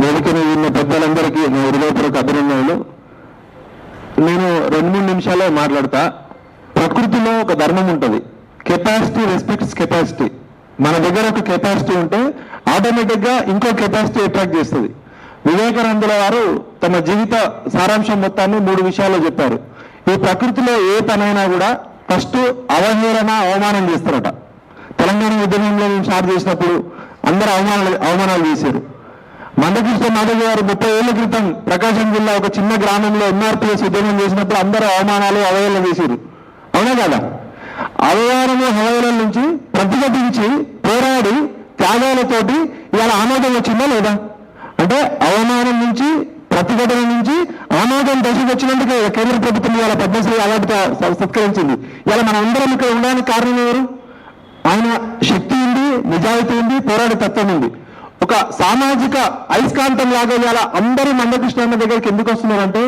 వేదికను ఉన్న పెద్దలందరికీ నా హృదయపూర్వక అభినందనలు. నేను రెండు మూడు నిమిషాలే మాట్లాడతా. ప్రకృతిలో ఒక ధర్మం ఉంటుంది. కెపాసిటీ రెస్పెక్ట్స్ కెపాసిటీ మన దగ్గర ఒక కెపాసిటీ ఉంటే ఆటోమేటిక్గా ఇంకో కెపాసిటీ అట్రాక్ట్ చేస్తుంది. వివేకానందుల వారు తమ జీవిత సారాంశం మొత్తాన్ని మూడు విషయాల్లో చెప్పారు. ఈ ప్రకృతిలో ఏ పనైనా కూడా ఫస్ట్ అవహేళన అవమానం చేస్తారట. తెలంగాణ ఉద్యమంలో మేము స్టార్ట్ చేసినప్పుడు అందరూ అవమానాలు అవమానాలు చేశారు. మందకృష్ణ మాధవ్ గారు ముప్పై ఏళ్ళ క్రితం ప్రకాశం జిల్లా ఒక చిన్న గ్రామంలో ఎంఆర్పిఎస్ ఉద్యమం చేసినప్పుడు అందరూ అవమానాలు అవహేళన చేశారు. అవునా కదా? అవమానము అవహేళన నుంచి ప్రతిఘటించి పోరాడి త్యాగాలతోటి ఇవాళ ఆమోదం వచ్చిందా లేదా? అంటే అవమానం నుంచి ప్రతిఘటన నుంచి ఆమోదం దశకు వచ్చినందుకే కేంద్ర ప్రభుత్వం ఇవాళ పద్మశ్రీ అవార్డుతో సత్కరించింది. ఇవాళ మనం అందరం ఇక్కడ ఉండడానికి కారణం ఎవరు? ఆయన శక్తి ఉంది నిజాయితీ ఉంది పోరాడే తత్వం ఉంది. ఒక సామాజిక అయస్కాంతం లాగా ఇవాళ అందరూ మందకృష్ణ అన్న దగ్గరికి ఎందుకు వస్తున్నారంటే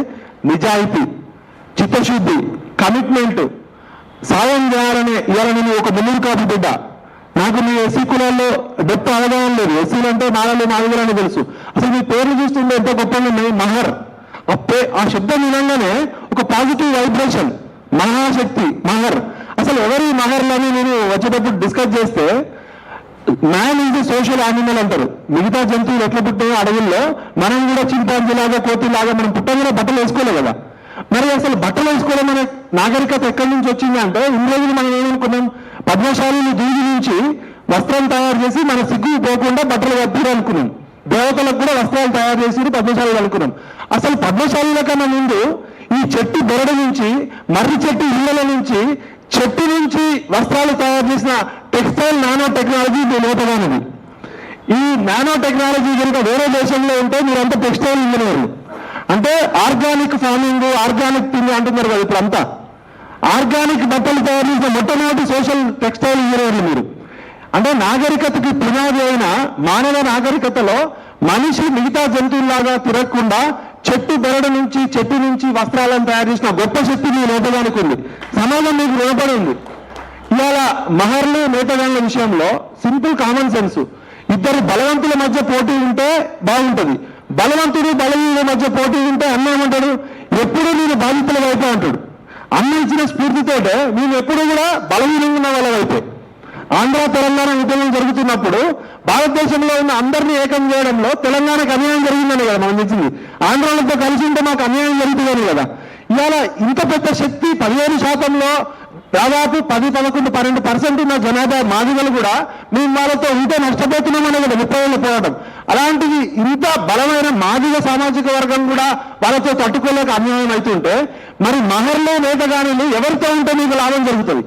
నిజాయితీ చిత్తశుద్ధి కమిట్మెంట్ సాయం చేయాలనే ఇవాళ నేను ఒక మున్నూరు కాపు బిడ్డ. నాకు మీ ఎస్సీ కులాల్లో డెప్త్ అవగాహన లేదు ఎస్సీలు అంటే నాగలు నాలుగులు అని తెలుసు. అసలు మీ పేర్లు చూస్తుంటే ఎంతో గొప్పగా ఉన్నాయి? మహర్. ఆ ఆ శబ్దం వినంగానే ఒక పాజిటివ్ వైబ్రేషన్ మహాశక్తి మహర్. అసలు ఎవరి మహర్లని నేను వచ్చేటప్పుడు డిస్కస్ చేస్తే మ్యాన్ ఈజ్ సోషల్ యానిమల్ అంటారు. మిగతా జంతువులు ఎట్లా పుట్టాయో అడవుల్లో మనం కూడా చింపాంజీ లాగా కోతి లాగా మనం పుట్టగానే బట్టలు వేసుకోలే కదా. మరి అసలు బట్టలు వేసుకోవడం అనే నాగరికత ఎక్కడి నుంచి వచ్చింది అంటే ఇంగ్లీజులు మనం ఏమనుకున్నాం? పద్మశాలిని దూది నుంచి వస్త్రం తయారు చేసి మన సిగ్గు పోకుండా బట్టలు కప్పారు అనుకున్నాం. దేవతలకు కూడా వస్త్రాలు తయారు చేసి పద్మశాలి అనుకున్నాం. అసలు పద్మశాలిల కన్నా ముందు ఈ చెట్టు బెరడు నుంచి మర్రి చెట్టు ఇళ్ళల నుంచి చెట్టు నుంచి వస్త్రాలు తయారు చేసిన టెక్స్టైల్ నానో టెక్నాలజీ మీ లోపగానది ఈ నానో టెక్నాలజీ కనుక వేరే దేశంలో ఉంటే మీరంతా టెక్స్టైల్ ఇంజనీర్లు. అంటే ఆర్గానిక్ ఫార్మింగ్ ఆర్గానిక్ తిండి అంటున్నారు కదా ఇప్పుడు అంతా ఆర్గానిక్ బట్టలు తయారు చేసిన మొట్టమొదటి సోషల్ టెక్స్టైల్ ఇంజనీర్లు మీరు. అంటే నాగరికతకి పునాది అయిన మానవ నాగరికతలో మనిషి మిగతా జంతువుల్లాగా తిరగకుండా చెట్టు బెరడు నుంచి చెట్టు నుంచి వస్త్రాలను తయారు చేసిన గొప్ప శక్తి మీ లోపడానికి ఉంది సమాజం మీకు రుణపడి ఉంది ఇవాళ మహర్లు నేతగాళ్ళ విషయంలో సింపుల్ కామన్ సెన్స్. ఇద్దరు బలవంతుల మధ్య పోటీ ఉంటే బాగుంటుంది. బలవంతుడు బలహీనుల మధ్య పోటీ ఉంటే అన్న ఏమంటాడు ఎప్పుడు నేను బాధితుల వైపే అంటాడు. అన్న ఇచ్చిన స్ఫూర్తితోటే మేము ఎప్పుడు కూడా బలహీనంగా ఉన్న వాళ్ళ వైపే. ఆంధ్ర తెలంగాణ ఉద్యమం జరుగుతున్నప్పుడు భారతదేశంలో ఉన్న అందరినీ ఏకం చేయడంలో తెలంగాణకు అన్యాయం జరిగిందని కదా మనం తెచ్చింది ఆంధ్రాలతో కలిసి ఉంటే మాకు అన్యాయం జరుగుతుందని కదా. ఇవాళ ఇంత పెద్ద శక్తి పదిహేను శాతంలో దాదాపు పది పదకొండు పన్నెండు పర్సెంట్ ఉన్న జనాభా మాదిగలు కూడా మేము వాళ్ళతో ఉంటే నష్టపోతున్నామనే కదా ముప్పై ఏళ్ళు పోవడం అలాంటిది ఇంత బలమైన మాదిగ సామాజిక వర్గం కూడా వాళ్ళతో తట్టుకోలేక అన్యాయం అవుతుంటే మరి మహర్లో నేతగానులు ఎవరితో ఉంటే మీకు లాభం జరుగుతుంది?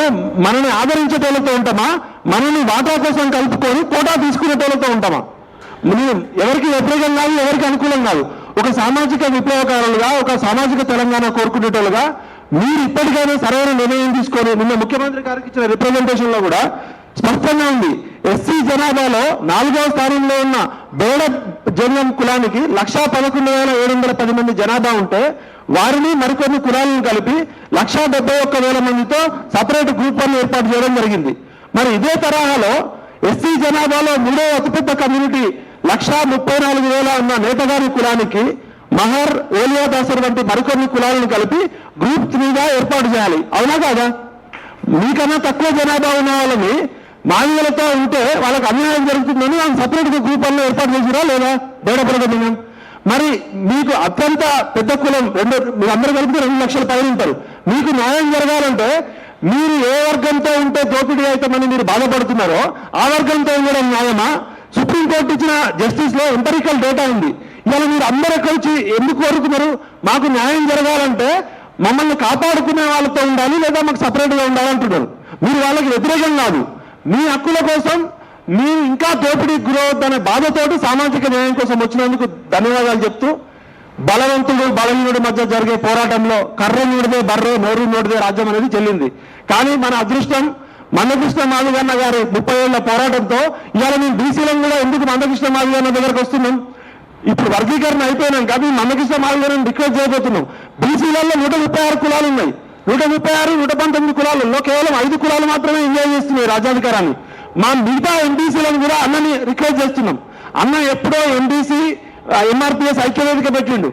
ఇప్పుడు మనని ఆదరించేటోళ్ళతో ఉంటామా? మనని వాటా కోసం కలుపుకొని కోటా తీసుకునేటోళ్ళతో ఉంటామా? ఎవరికి వ్యతిరేకం కాదు ఎవరికి అనుకూలం కాదు. ఒక సామాజిక విప్లవకారులుగా ఒక సామాజిక తెలంగాణ కోరుకునేటోళ్ళుగా మీరు ఇప్పటికైనా సరైన నిర్ణయం తీసుకొని నిన్న ముఖ్యమంత్రి గారికి ఇచ్చిన రిప్రజెంటేషన్లో కూడా స్పష్టంగా ఉంది. ఎస్సీ జనాభాలో నాలుగవ స్థానంలో ఉన్న బేడ జన్యం కులానికి లక్షా పదకొండు వేల ఏడు వందల పది మంది జనాభా ఉంటే వారిని మరికొన్ని కులాలను కలిపి లక్షా డెబ్బై ఒక్క వేల మందితో సపరేట్ గ్రూప్ ఏర్పాటు చేయడం జరిగింది. మరి ఇదే తరహాలో ఎస్సీ జనాభాలో మూడో అతిపెద్ద కమ్యూనిటీ లక్షా ముప్పై నాలుగు వేల ఉన్న నేతగారి కులానికి మహర్ ఓలియా దాసర్ వంటి మరికొన్ని కులాలను కలిపి గ్రూప్ త్రీగా ఏర్పాటు చేయాలి. అవునా కాదా? మీకన్నా తక్కువ జనాభా ఉన్న వాళ్ళని మాదిగలతో ఉంటే వాళ్ళకి అన్యాయం జరుగుతుందని వాళ్ళు సపరేట్గా గ్రూపాల్లో గ్రూప్ ఏర్పాటు చేసిరా లేదా బేడప్రగమ్యం మరి మీకు అత్యంత పెద్ద కులం రెండు మీరు అందరూ కలిపితే రెండు లక్షల పైన ఉంటారు. మీకు న్యాయం జరగాలంటే మీరు ఏ వర్గంతో ఉంటే దోపిడీ అవుతామని మీరు బాధపడుతున్నారో ఆ వర్గంతో ఉండడం న్యాయమా? సుప్రీంకోర్టు ఇచ్చిన జస్టిస్లో ఎంపరికల్ డేటా ఉంది. ఇవాళ మీరు అందరూ కలిసి ఎందుకు కోరుకున్నారు మాకు న్యాయం జరగాలంటే మమ్మల్ని కాపాడుకునే వాళ్ళతో ఉండాలి లేదా మాకు సపరేట్గా ఉండాలంటున్నారు. మీరు వాళ్ళకి వ్యతిరేకం కాదు. మీ హక్కుల కోసం మీ ఇంకా దోపిడీకి గురవద్దనే బాధతోటి సామాజిక న్యాయం కోసం వచ్చినందుకు ధన్యవాదాలు చెప్తూ బలవంతుడు బలహీనుడి మధ్య జరిగే పోరాటంలో కర్ర నూడిదే బర్రె నోరు నోడిదే రాజ్యం అనేది చెల్లింది. కానీ మన అదృష్టం మందకృష్ణ మాదిగన్న గారి ముప్పై ఏళ్ళ పోరాటంతో ఇవాళ మేము బీసీలను కూడా ఎందుకు మందకృష్ణ మాదిగన్న దగ్గరకు వస్తున్నాం? ఇప్పుడు వర్గీకరణ అయిపోయినాం కానీ మందకృష్ణ మాదిగలను డిక్లేర్ చేయబోతున్నాం. బీసీలలో నూట ముప్పై ఆరు కులాలు ఉన్నాయి. నూట ముప్పై ఆరు నూట పంతొమ్మిది కులాలలో కేవలం ఐదు కులాలు మాత్రమే ఎంజాయ్ చేస్తున్నాయి రాజ్యాధికారాన్ని. మా మిగతా ఎంబీసీలను కూడా అన్నని రిక్వెస్ట్ చేస్తున్నాం. అన్న ఎప్పుడో ఎంబీసీ ఎంఆర్పిఎస్ ఐక్యవేదిక పెట్టిండు.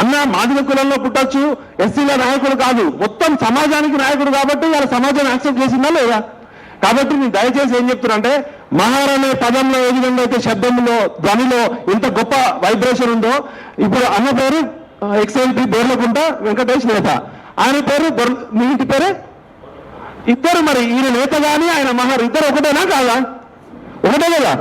అన్న మాదిగ కులంలో పుట్టొచ్చు ఎస్సీల నాయకుడు కాదు. మొత్తం సమాజానికి నాయకుడు కాబట్టి వాళ్ళ సమాజాన్ని యాక్సెప్ట్ చేసిందా లేదా? కాబట్టి నేను దయచేసి ఏం చెప్తున్నానంటే మహార్ అనే పదంలో ఏ విధంగా అయితే శబ్దంలో ధ్వనిలో ఇంత గొప్ప వైబ్రేషన్ ఉందో ఇప్పుడు అన్న పేరు ఎక్స్ఎల్పి బోర్లకుంట వెంకటేష్ నేత. ఆయన పేరు మీ ఇంటి పేరే? ఇద్దరు మరి ఈయన నేత కానీ ఆయన మహారు ఇద్దరు ఒకటేనా కాదా? ఒకటే కదా?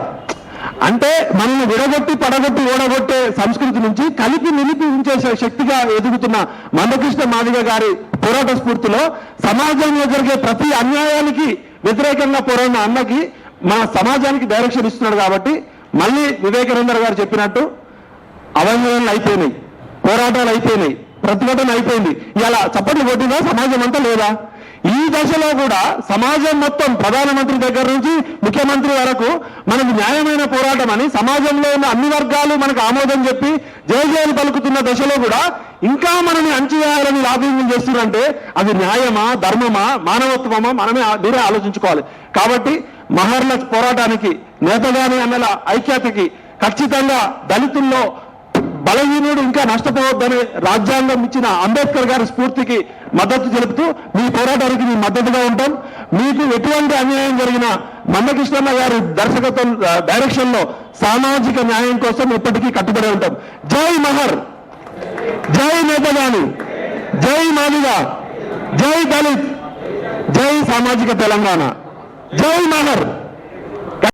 అంటే మనల్ని విడగొట్టి పడగొట్టి ఓడగొట్టే సంస్కృతి నుంచి కలిపి నిలిపి ఉంచే శక్తిగా ఎదుగుతున్న మందకృష్ణ మాదిగ గారి పోరాట స్ఫూర్తిలో సమాజంలో జరిగే ప్రతి అన్యాయానికి వ్యతిరేకంగా పోరాడిన అన్నకి మన సమాజానికి డైరెక్షన్ ఇస్తున్నాడు కాబట్టి మళ్ళీ వివేకానందర్ గారు చెప్పినట్టు అవయవాలు అయిపోయినాయి పోరాటాలు అయిపోయినాయి. ప్రతిభటన అయిపోయింది. ఇలా చప్పట్లు కొట్టిందా? సమాజం అంతా లేదా? ఈ దశలో కూడా సమాజం మొత్తం ప్రధానమంత్రి దగ్గర నుంచి ముఖ్యమంత్రి వరకు మనకు న్యాయమైన పోరాటం అని సమాజంలో ఉన్న అన్ని వర్గాలు మనకు ఆమోదం చెప్పి జయజయాలు పలుకుతున్న దశలో కూడా ఇంకా మనల్ని అంచేయాలని లాభింగ్ చేస్తున్నారంటే అది న్యాయమా ధర్మమా మానవత్వమా మనమే మీరే ఆలోచించుకోవాలి. కాబట్టి మహర్ల పోరాటానికి నేతగాని అన్నల ఐక్యతకి ఖచ్చితంగా దళితుల్లో బలహీనుడు ఇంకా నష్టపోవద్దని రాజ్యాంగం ఇచ్చిన అంబేద్కర్ గారి స్ఫూర్తికి మద్దతు తెలుపుతూ మీ పోరాటానికి మీ మద్దతుగా ఉంటాం. మీకు ఎటువంటి అన్యాయం జరిగినా మందకృష్ణన్న గారి దర్శకత్వం డైరెక్షన్లో సామాజిక న్యాయం కోసం ఇప్పటికీ కట్టుబడి ఉంటాం. జై మహర్! జై నేతగాని జై మాదిగ! జై దళిత్! జై సామాజిక తెలంగాణ! జై మహర్!